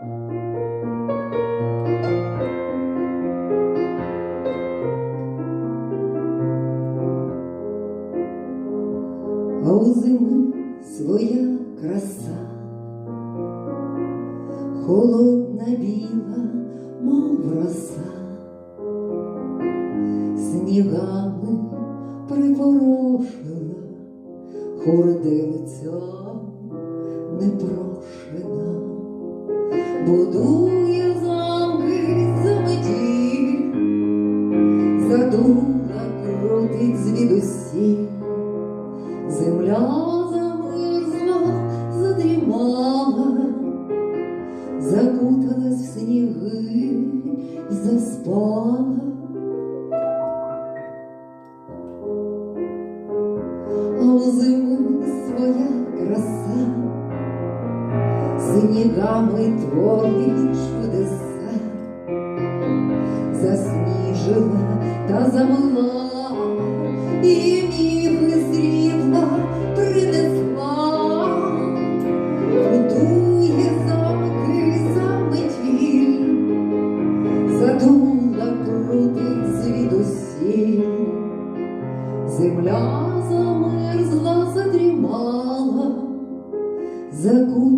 А у зими своя краса, холодна біла, мов роса, снігами приворожила, хурделиця непрошена, будує замки заметіль, задула крутить звідусі, Земля замерзла, задрімала, закуталась в сніги і заспала. Снігами творить чудеса, засніжила та замила, і міхи срібла принесла, будує замки заметіль, задула крутить звідусіль, земля замерзла, задрімала, закуталась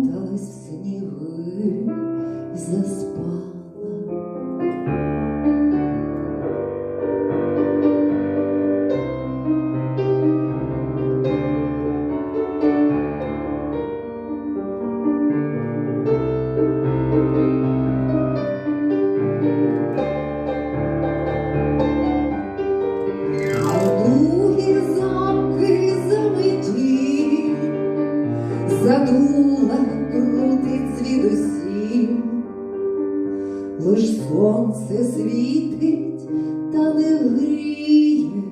Ватула крутить звідусім, лиш сонце світить та не гріє,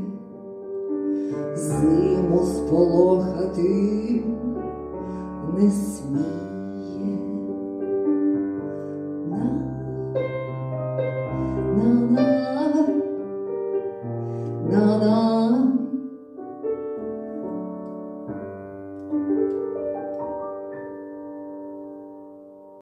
зиму сполохати не сміє. На, на, на, на, на.